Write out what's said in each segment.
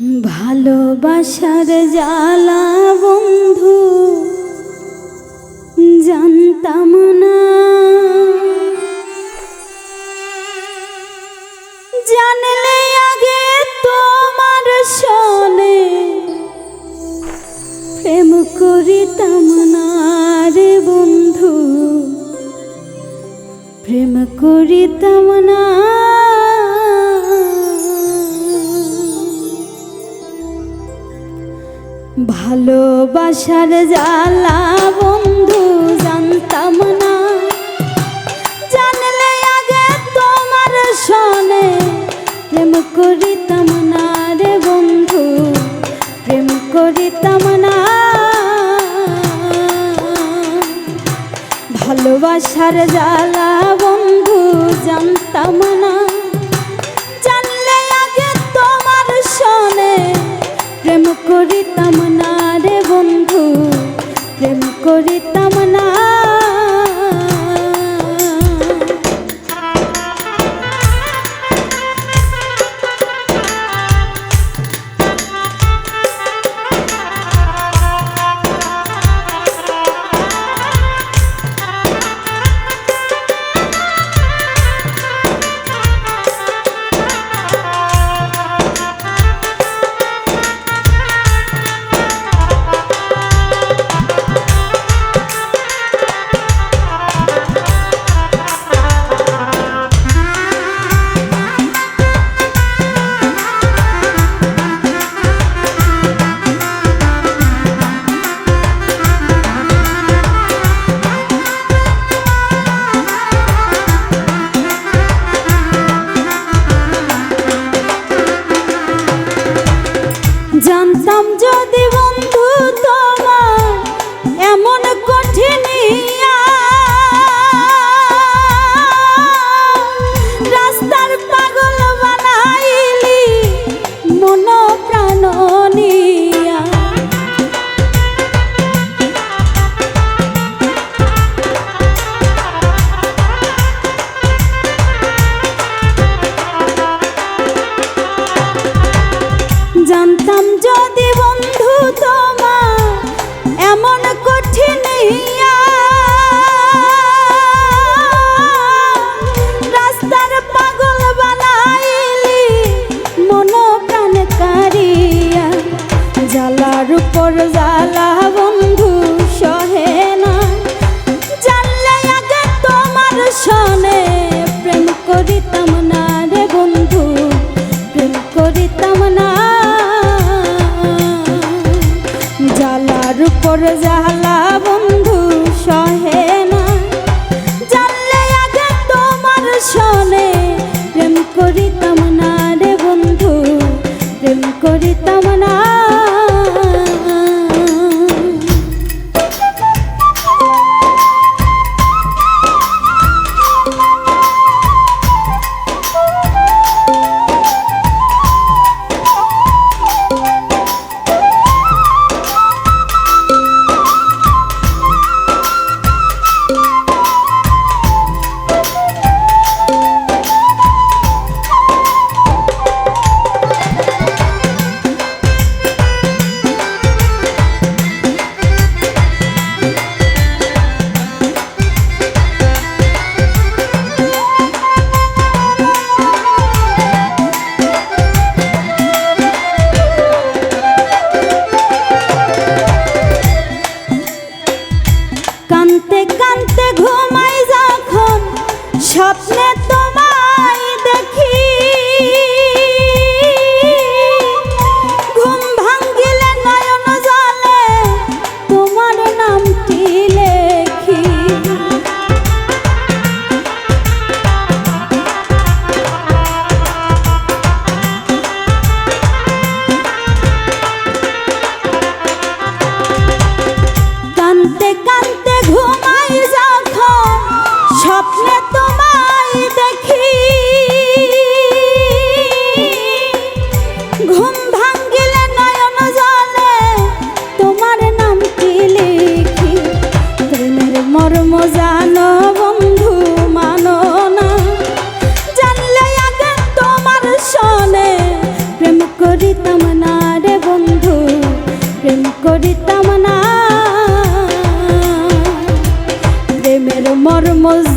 ভালোবাসার জ্বালা, বন্ধু, জানতাম না। জানলে আগে তোমার শোনে, প্রেম করিতাম না রে বন্ধু, প্রেম করিতাম না। ভালোবাসার জ্বালা বন্ধু জানতাম না। জানলে আগে তোমার শোনে, প্রেম করিতাম না রে বন্ধু, প্রেম করিতাম না। ভালোবাসার জ্বালা বন্ধু জানতাম না। করিতাম না রে বন্ধু প্রেম করিতাম করিতাম না রে বন্ধু, প্রেম করিতাম না। জ্বালার উপর জ্বালা বন্ধু, সহে না। জানলে আগে তোমার শোনে, প্রেম করিতাম না রে বন্ধু, প্রেম করিতাম না।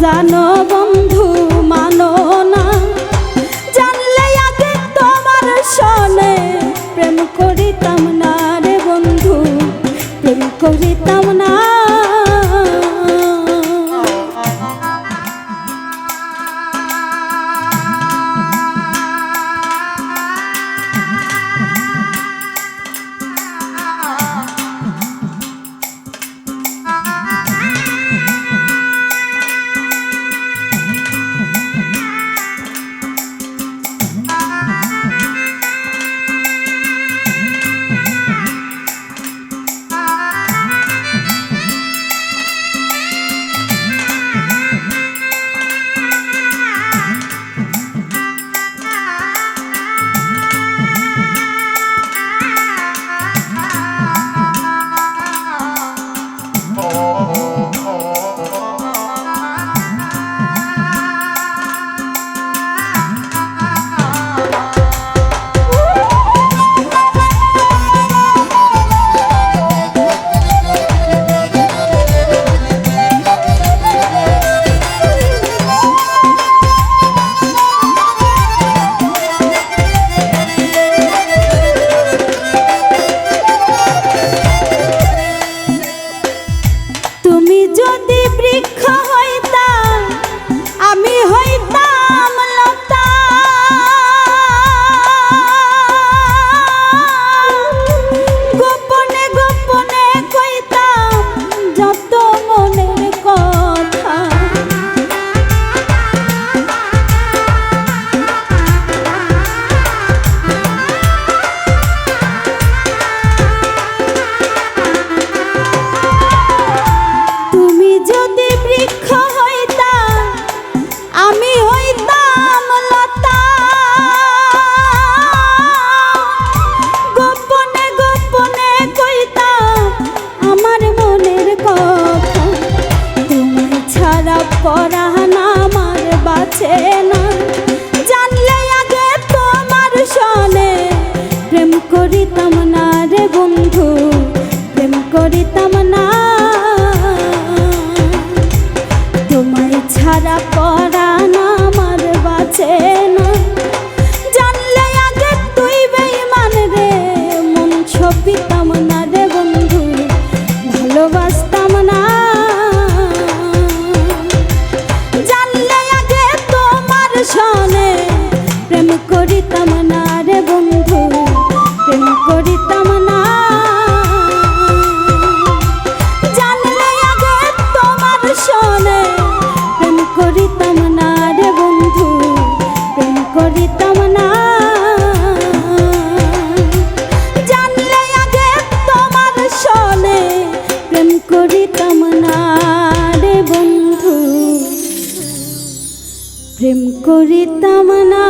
জানো বন্ধু মানো না। জানলে আগে করিতাম না রে বন্ধু প্রেম করিতাম না। প্রেম করিতাম না।